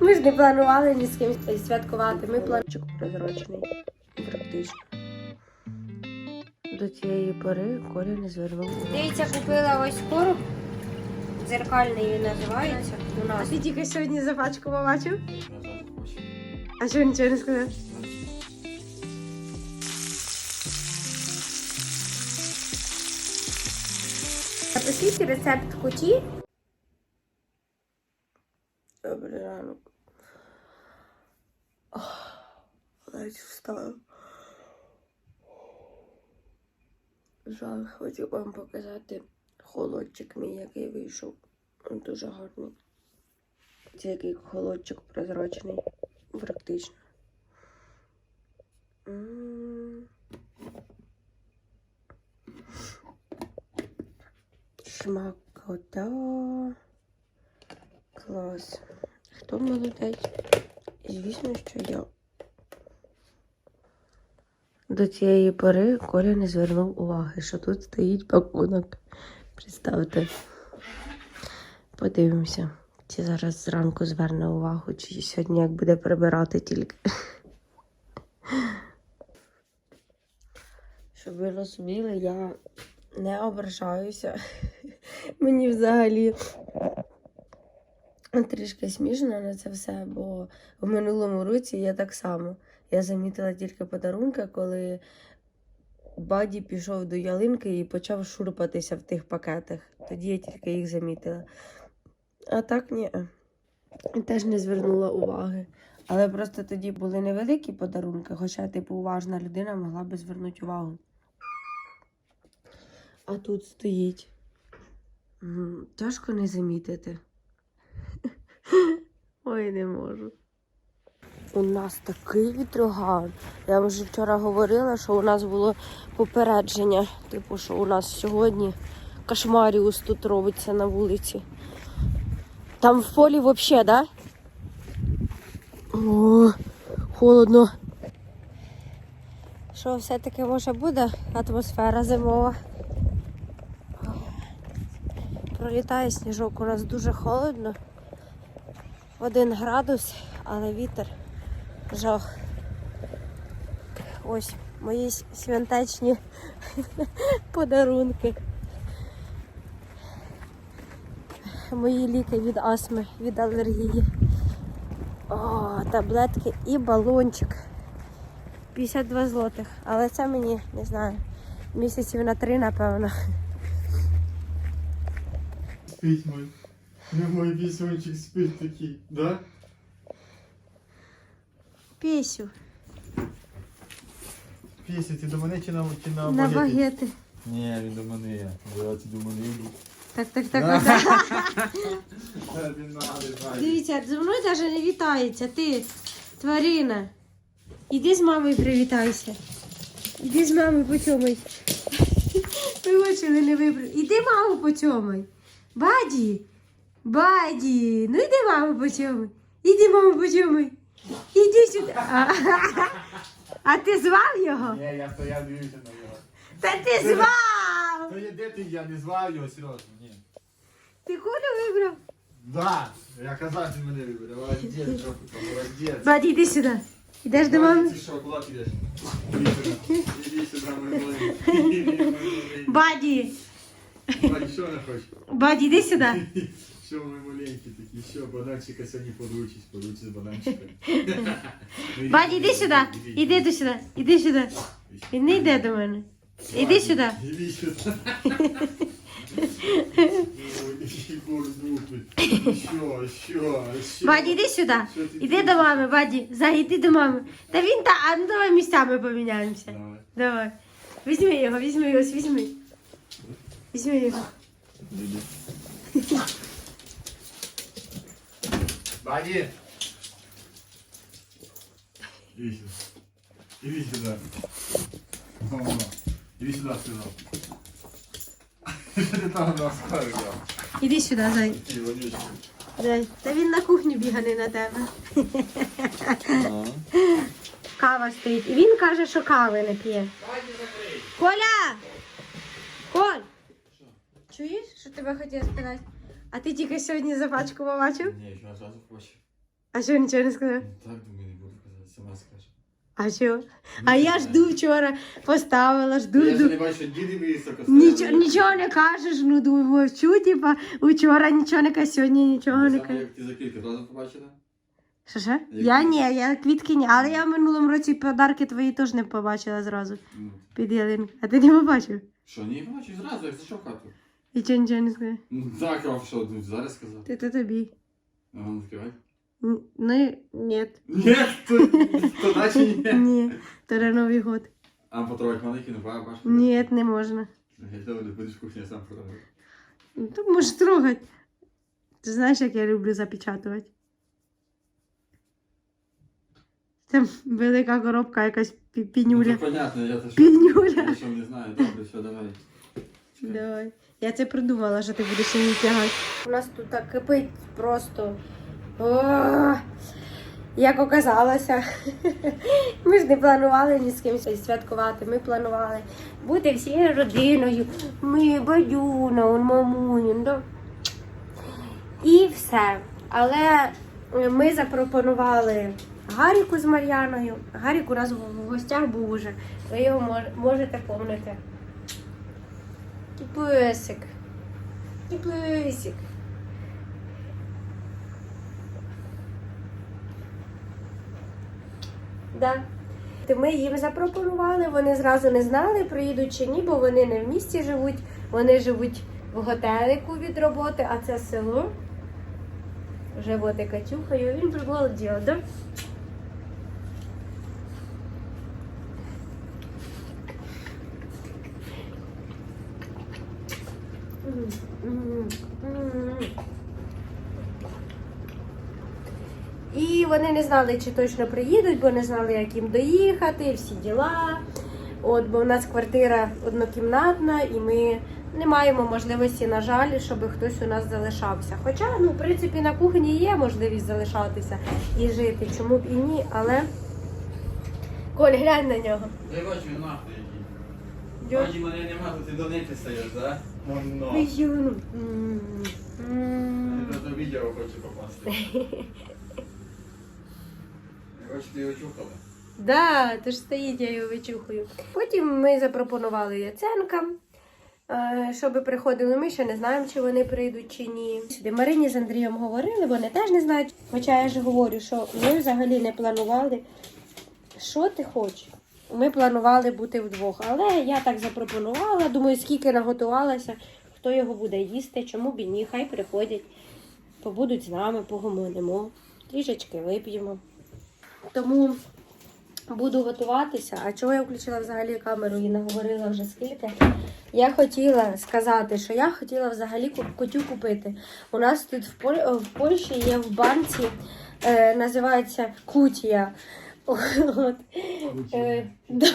Ми ж не планували ні з ким святкувати. Ми планчик прозрачний. Практично. До цієї пори Коля не звернув. Дивіться, купила ось короб. Дзеркальний він називається. У нас. Ти тільки сьогодні за пачку побачив? А що нічого не сказав? Напишіть рецепт куті. Ледь. Жаль, хотів вам показати холодчик мій, який вийшов. Він дуже гарний. Це який холодчик прозрачний. Практично. М. Шмакота. Клас. Хто молодець? Звісно, що я. До цієї пори Коля не звернув уваги, що тут стоїть пакунок. Представте. Подивимося, чи зараз зранку зверне увагу, чи сьогодні як буде прибирати тільки. Щоб ви розуміли, я не ображаюся. Мені взагалі трішки смішно на це все, бо в минулому році я так само. Я замітила тільки подарунки, коли Баді пішов до ялинки і почав шурпатися в тих пакетах. Тоді я тільки їх замітила. А так ні. Теж не звернула уваги. Але просто тоді були невеликі подарунки, хоча, типу, уважна людина могла би звернути увагу. А тут стоїть. Тяжко не замітити. Ой, не можу. У нас такий вітроган. Я вам вже вчора говорила, що у нас було попередження. Типу, що у нас сьогодні кошмаріус тут робиться на вулиці. Там в полі взагалі, да? О, холодно. Що все-таки може буде атмосфера зимова. Пролітає сніжок, у нас дуже холодно. Один градус, але вітер жах. Ось мої святечні подарунки. Мої ліки від астми, від алергії. О, таблетки і балончик. 52 злотих. Але це мені, не знаю, місяців на три, напевно. Спить мой. Мой пісюнчик спить такий, да? Пісю Пісю, ти до мене чи на, чи на, на багеті? багети. Ні, він до мене. Я ти до мене йду. Так, так, так, Да. так. Дивіться, зі мною навіть не вітається. Ти, тварина. Іди з мамою привітайся. Іди з мамою поцьомай. Ви очі не вибрали. Іди маму поцьомай. Баді. Баді. Ну іди маму поцьомай. Іди маму поцьомай. Іди сюди. А, а ти звав його? Ні, я стояв дивився на нього. Та ти звав! То є де ти, я не звав його, серйозно, ні. Ти кулю вибрав? Да, я казав, ти мене вибере. Молодець, трохи, молодець. Баді, іди сюди. Ідеш до мами? Ти що, куди ти йдеш? Іди сюди. Іди сюди, маленький. Іди. Баді. Баді, що не хочеш? Баді, іди сюди. Що мой маленький такий, що, бананчика сьогодні подручись, подручись бананчика. Баді, іди сюди. Іди до сюди. Іди сюди. Він не йде до мене. Іди сюди. Іди сюди. Ой, Що, що, що? Баді, іди сюди. Що ти Іди до мами, Баді. Зай, іди до мами. Та він та, а ну давай місцями поміняємося. Давай. Давай. Візьми його, візьми його, ось візьми. Візьми його. Баді! Іди сюди. Іди сюди. Мама, Іди сюди, сказав. Ти там нас сказав? Іди сюди, зай. Ти. Зай. Та він на кухню бігане на тебе. Кава стоїть. І він каже, що кави не п'є. Коля! Коль! Чуєш, що тебе хотів сказати? А ти тільки сьогодні запачку побачив? Ні, що одразу побачив. А що нічого не сказав? Ну, Так думаю, не буду казати, сама скаже. А що? А я жду вчора, поставила, жду, Я ж не бачу, діди високо Нічого, стояли. нічого не кажеш, ну думаю, мовчу, типа, вчора нічого не кажу, сьогодні нічого не кажу. як ти за кілька одразу побачила? Що що? Я ні, я квітки ні, але я в минулому році подарки твої теж не побачила зразу Ну, під ялинку. А ти не побачив? Що, ні, бачу, зразу, як зайшов в хату. І чого нічого не сказав? Ну так, а що, ну, зараз сказав. Ти то тобі. А ну, відкривай. Н- Ну, ні. Ні, то, то наче ні. Ні, то на Новий год. А потрогать маленький, ну, ба- баш. Ні, не можна. Я думаю, будеш в кухні сам потрогати. Ну, То можеш трогати. Ти знаєш, як я люблю запечатувати. Це велика коробка, якась пі- Ну, пінюля. то понятно, я то що. Пінюля. Я що не знаю, добре, все, давай. Давай. Я це придумала, що ти будеш її тягати. У нас тут так кипить просто. О, як оказалося, ми ж не планували ні з ким святкувати. Ми планували бути всією родиною. Ми бадюна, он мамунін. Да? І все. Але ми запропонували Гаріку з Мар'яною. Гарік у нас в гостях був уже. Ви його можете помнити. Песик. Песик. Да. Ми їм запропонували, вони зразу не знали, приїдуть чи ні, бо вони не в місті живуть, вони живуть в готелику від роботи, а це село. Животи Катюхою, він приболодів, да? І вони не знали, чи точно приїдуть, бо не знали, як їм доїхати, всі діла. От, бо в нас квартира однокімнатна, і ми не маємо можливості, на жаль, щоб хтось у нас залишався. Хоча, ну, в принципі, на кухні є можливість залишатися і жити, чому б і ні, але. Коль, глянь на нього. Я бачу, нахуй. Бачи, мене нема, ти до неї стаєш, да? Ой, ну. М, м. Я до відео хочу попасти. Я ти його чухала. Да, то ж стоїть, я його вичухую. Потім ми запропонували Яценка, е, щоб приходили. Ми ще не знаємо, чи вони прийдуть чи ні. Сюди Марині з Андрієм говорили, вони теж не знають. Хоча я ж говорю, що ми взагалі не планували. Що ти хочеш? Ми планували бути вдвох, але я так запропонувала. Думаю, скільки наготувалася, хто його буде їсти, чому б і ні, хай приходять, побудуть з нами, погомонимо, трішечки вип'ємо. Тому буду готуватися. А чого я включила взагалі камеру і не говорила вже скільки? Я хотіла сказати, що я хотіла взагалі котю купити. У нас тут в Польщі є в банці, е, називається кутія. От. Е, да.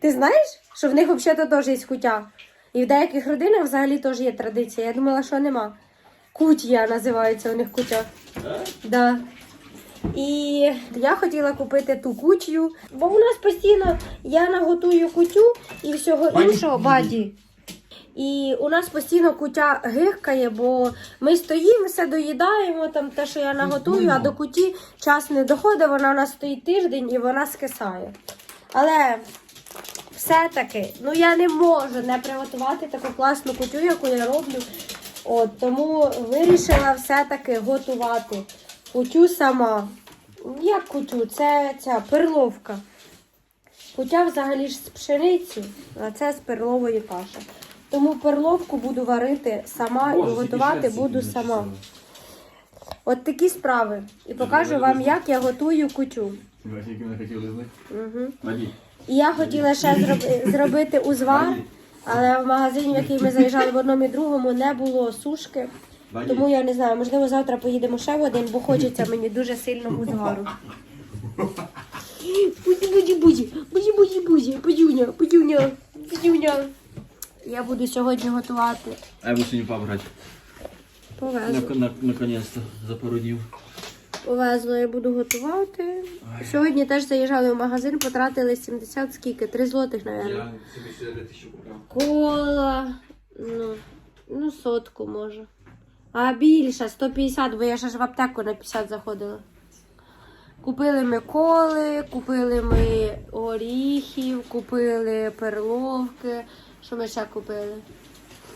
Ти знаєш, що в них взагалі теж є кутя? І в деяких родинах взагалі теж є традиція. Я думала, що нема. Кутія називається у них кутя. Да. І я хотіла купити ту кутю, бо у нас постійно я наготую кутю і всього іншого баді. І у нас постійно кутя гихкає, бо ми стоїмо, все доїдаємо, там те, що я наготую, а до куті час не доходить, вона у нас стоїть тиждень і вона скисає. Але все-таки, ну я не можу не приготувати таку класну кутю, яку я роблю. От, тому вирішила все-таки готувати кутю сама. Як кутю? Це ця перловка. Кутя взагалі ж з пшениці, а це з перлової каші. Тому перловку буду варити сама і готувати буду сама. От такі справи. І покажу вам, як я готую кутю. Угу. І я хотіла ще зроб- зробити узвар, але в магазині, в який ми заїжджали в одному і другому, не було сушки. Тому я не знаю, можливо, завтра поїдемо ще в один, бо хочеться мені дуже сильно узвару. Буді, буді, буді, буді, буді, Я буду сьогодні готувати. А я буду сьогодні пап грати. Повезло. Наконец-то, за пару днів. Повезло, я буду готувати. Сьогодні теж заїжджали в магазин, потратили 70 скільки? 3 злотих, мабуть. Я собі ще тисячу купив. Кола, ну, ну, сотку може. А більше, 150, бо я ж в аптеку на 50 заходила. Купили ми коли, купили ми оріхів, купили перловки. Що ми ще купили?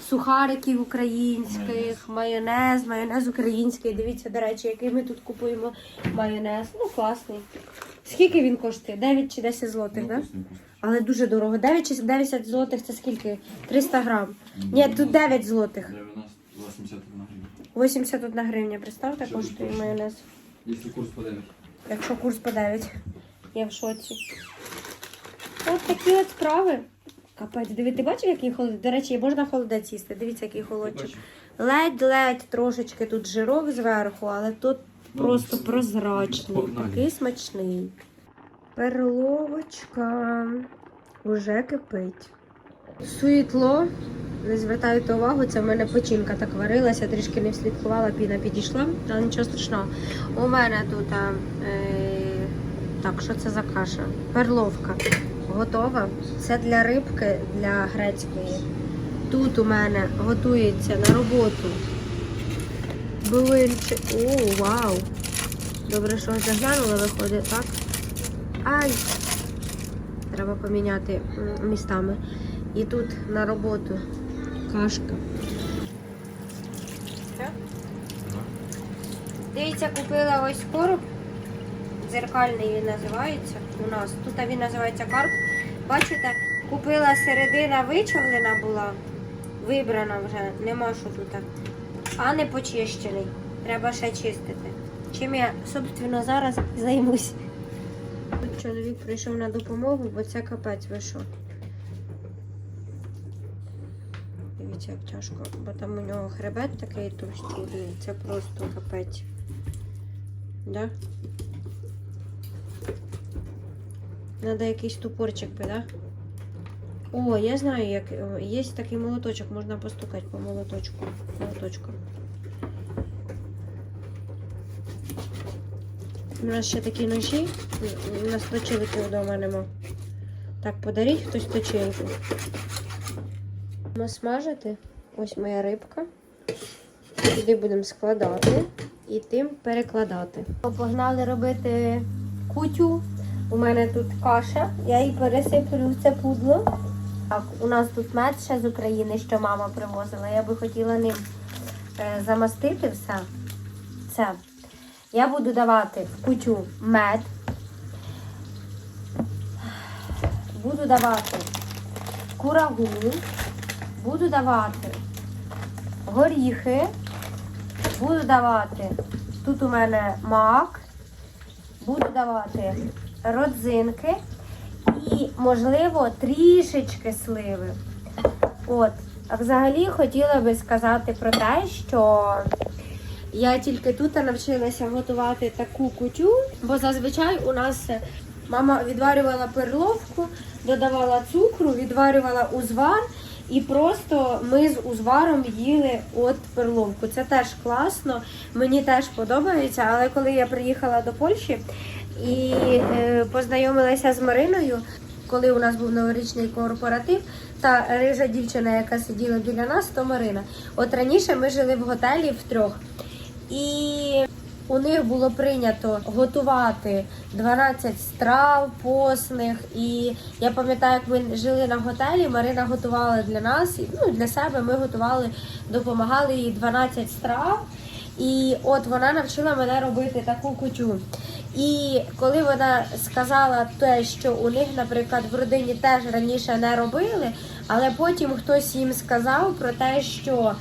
Сухариків українських, майонез, майонез український. Дивіться, до речі, який ми тут купуємо майонез. Ну, класний. Скільки він коштує? 9 чи 10 злотих, так? Да? Але дуже дорого. 9 чи 10 злотих це скільки? 300 грам. Ні, тут 9 злотих. 81 гривня. 81 гривня, представте, коштує майонез. Якщо курс по 9. Якщо курс по 9. Я в шоці. От такі от справи. Капець, диви, ти бачив, який холодець? До речі, можна холодець їсти. Дивіться, який холодчик. Ледь-ледь трошечки тут жирок зверху, але тут Ну, просто все. прозрачний. Погнали. Такий смачний. Перловочка уже кипить. Світло. Не звертайте увагу, це в мене печінка так варилася, трішки не вслідкувала, піна підійшла, але нічого страшного. У мене тут е, так, що це за каша? Перловка. Готова. Це для рибки, для грецької. Тут у мене готується на роботу. Блинчи. О, вау! Добре, що заглянула, виходить, так? Ай! Треба поміняти містами. І тут на роботу кашка. Дивіться, купила ось короб. Дзеркальний він називається у нас. Тут він називається карп. Бачите, купила середина вичавлена була, вибрана вже, нема що тут. А не почищений. Треба ще чистити. Чим я, собственно, зараз займусь. Чоловік прийшов на допомогу, бо це капець вийшов. Дивіться, як тяжко, бо там у нього хребет такий товстий, це просто капець. Да? Надо якийсь тупорчик да? О, я знаю, як є такий молоточок, можна постукати по молоточку. Молоточком. У нас ще такі ножі. У нас точилки вдома нема. Так, подаріть хтось точилку. Будемо смажити. Ось моя рибка. Сюди будемо складати і тим перекладати. Погнали робити кутю. У мене тут каша, я її пересиплю в це пудло. Так, у нас тут мед ще з України, що мама привозила. Я би хотіла ним е, замастити все. Це. Я буду давати в кутю мед. Буду давати курагу. Буду давати горіхи. Буду давати. Тут у мене мак. Буду давати родзинки і, можливо, трішечки сливи. От. А взагалі хотіла би сказати про те, що я тільки тут навчилася готувати таку кутю, бо зазвичай у нас мама відварювала перловку, додавала цукру, відварювала узвар, і просто ми з узваром їли от перловку. Це теж класно, мені теж подобається. Але коли я приїхала до Польщі і е, познайомилася з Мариною, коли у нас був новорічний корпоратив, та рижа дівчина, яка сиділа біля нас, то Марина. От раніше ми жили в готелі втрьох. І у них було прийнято готувати 12 страв посних. І я пам'ятаю, як ми жили на готелі, Марина готувала для нас, ну, для себе ми готували, допомагали їй 12 страв. І от вона навчила мене робити таку кутю. І коли вона сказала те, що у них, наприклад, в родині теж раніше не робили, але потім хтось їм сказав про те, що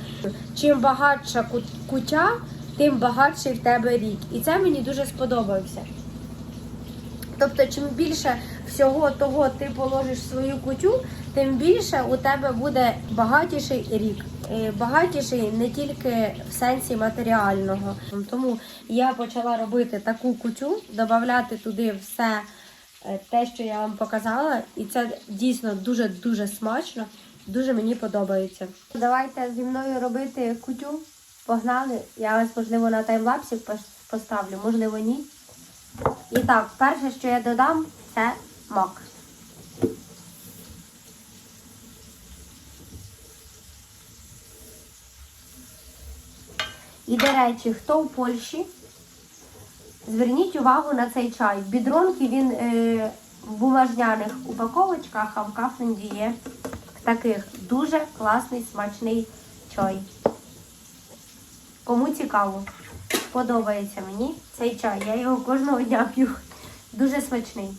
чим багатша ку- кутя, тим багатший в тебе рік. І це мені дуже сподобався. Тобто, чим більше всього того ти положиш в свою кутю, тим більше у тебе буде багатіший рік. Е, Багатіший не тільки в сенсі матеріального. Тому я почала робити таку кутю, додавати туди все е, те, що я вам показала, і це дійсно дуже дуже смачно, дуже мені подобається. Давайте зі мною робити кутю. Погнали. Я вас можливо на таймлапсі поставлю, можливо, ні. І так, перше, що я додам, це мак. І, до речі, хто в Польщі, зверніть увагу на цей чай. Бідронки він е, в бумажняних упаковочках, а в Кафленді є таких. Дуже класний, смачний чай. Кому цікаво, подобається мені цей чай. Я його кожного дня п'ю. Дуже смачний.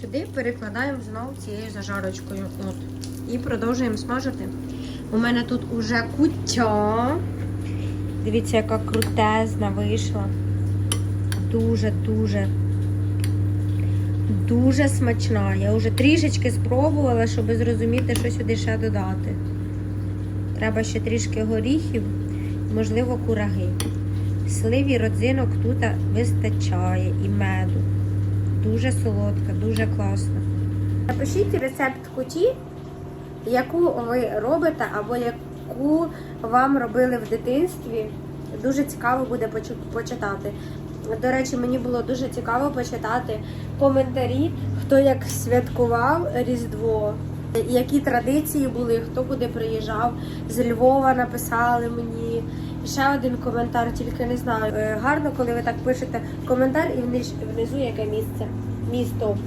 Сюди, перекладаємо знову цією зажарочкою. От. І продовжуємо смажити. У мене тут уже куття. Дивіться, яка крутезна вийшла. Дуже-дуже. Дуже смачна. Я вже трішечки спробувала, щоб зрозуміти, що сюди ще додати. Треба ще трішки горіхів, можливо, кураги. Слив і родзинок тут вистачає і меду. Дуже солодка, дуже класна. Напишіть рецепт куті, яку ви робите або яку вам робили в дитинстві. Дуже цікаво буде почитати. До речі, мені було дуже цікаво почитати коментарі, хто як святкував Різдво, які традиції були, хто куди приїжджав. З Львова написали мені. Ще один коментар, тільки не знаю. Е, Гарно, коли ви так пишете коментар і внизу яке місце. Місто.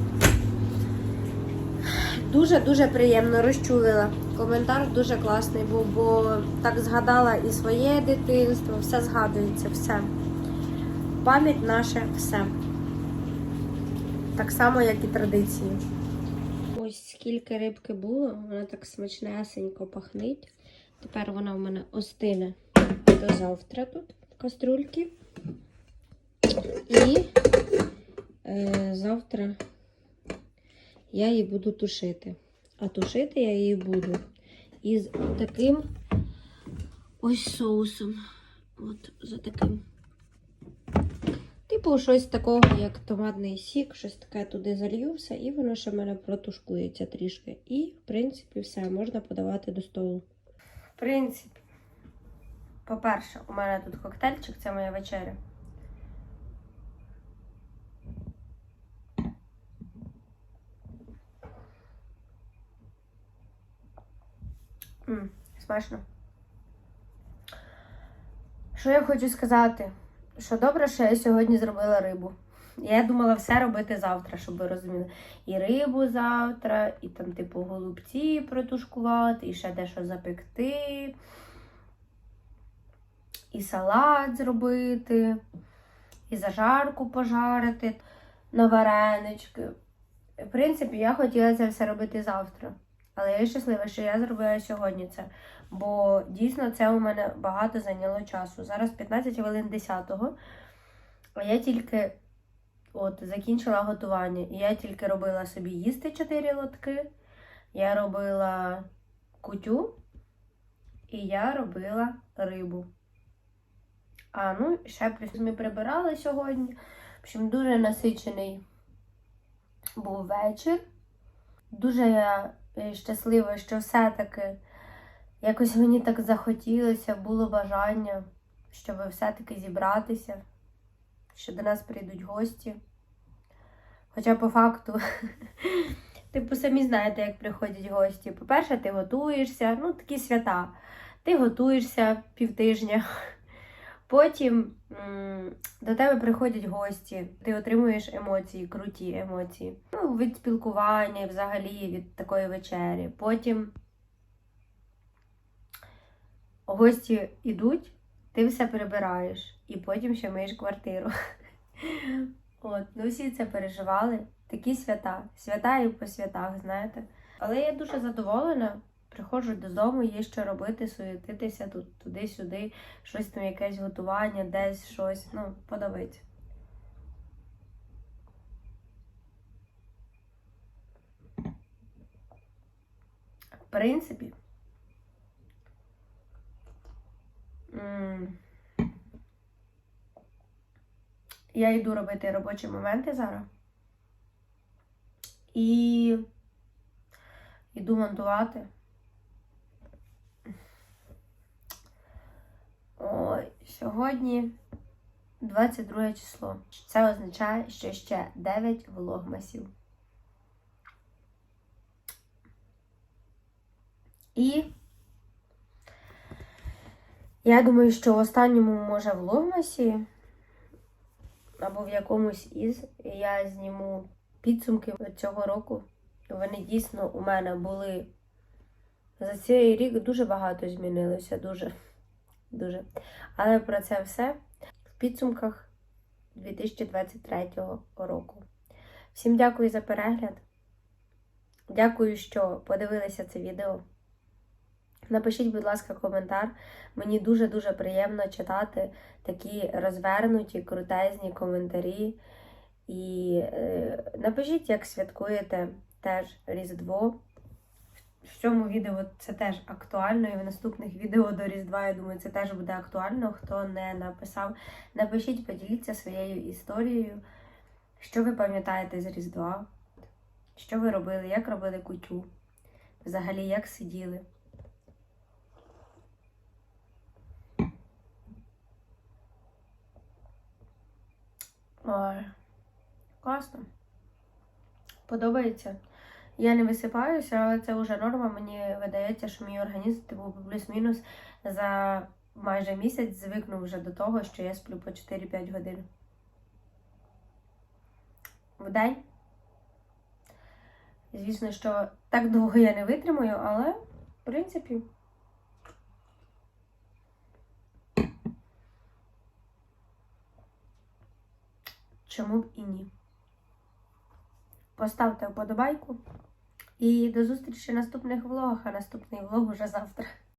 Дуже-дуже приємно розчулила. Коментар дуже класний був, бо так згадала і своє дитинство, все згадується, все. Пам'ять наша все. Так само, як і традиції. Ось скільки рибки було, вона так смачнесенько пахнить. Тепер вона в мене остине до завтра тут в каструльці. І е, завтра я її буду тушити. А тушити я її буду із таким ось соусом. От за таким. Типу, щось такого, як томатний сік, щось таке туди залью все, і воно ще в мене протушкується трішки. І, в принципі, все, можна подавати до столу. В принципі, по-перше, у мене тут коктейльчик, це моя вечеря. М, смачно. Що я хочу сказати? Що добре, що я сьогодні зробила рибу. Я думала все робити завтра, щоб ви розуміли. І рибу завтра, і там, типу, голубці протушкувати, і ще дещо запекти, і салат зробити, і зажарку пожарити на варенички. В принципі, я хотіла це все робити завтра. Але я щаслива, що я зробила сьогодні це. Бо дійсно це у мене багато зайняло часу. Зараз 15 хвилин 10-го, а я тільки от, закінчила готування. І я тільки робила собі їсти 4 лотки. Я робила кутю і я робила рибу. А ну, ще плюс ми прибирали сьогодні. В общем, дуже насичений був вечір. Дуже я е, щаслива, що все-таки якось мені так захотілося, було бажання, щоб все-таки зібратися, що до нас прийдуть гості. Хоча по факту, типу, самі знаєте, як приходять гості. По-перше, ти готуєшся, ну, такі свята. Ти готуєшся півтижня. Потім до тебе приходять гості, ти отримуєш емоції, круті емоції. Ну, від спілкування, взагалі від такої вечері. Потім гості йдуть, ти все прибираєш, і потім ще миєш квартиру. От, ну всі це переживали. Такі свята. Свята і по святах, знаєте. Але я дуже задоволена. Приходжу додому, є що робити, суєтитися тут, туди-сюди, щось там, якесь готування, десь щось. Ну, подобається. В принципі. Я йду робити робочі моменти зараз. І йду монтувати. Сьогодні 22 число. Це означає, що ще 9 влогмасів. І я думаю, що в останньому, може, влогмасі або в якомусь із я зніму підсумки цього року. Вони дійсно у мене були за цей рік дуже багато змінилося, дуже, дуже. Але про це все в підсумках 2023 року. Всім дякую за перегляд. Дякую, що подивилися це відео. Напишіть, будь ласка, коментар. Мені дуже-дуже приємно читати такі розвернуті, крутезні коментарі. І е, напишіть, як святкуєте теж Різдво. В цьому відео це теж актуально, і в наступних відео до Різдва, я думаю, це теж буде актуально. Хто не написав, напишіть, поділіться своєю історією, що ви пам'ятаєте з Різдва, що ви робили, як робили кутю, взагалі як сиділи. Ой, класно. Подобається. Я не висипаюся, але це вже норма. Мені видається, що мій організм типу плюс-мінус за майже місяць звикнув вже до того, що я сплю по 4-5 годин. В день. Звісно, що так довго я не витримую, але в принципі. Чому б і ні? Поставте вподобайку. І до зустрічі наступних влогах, а наступний влог уже завтра.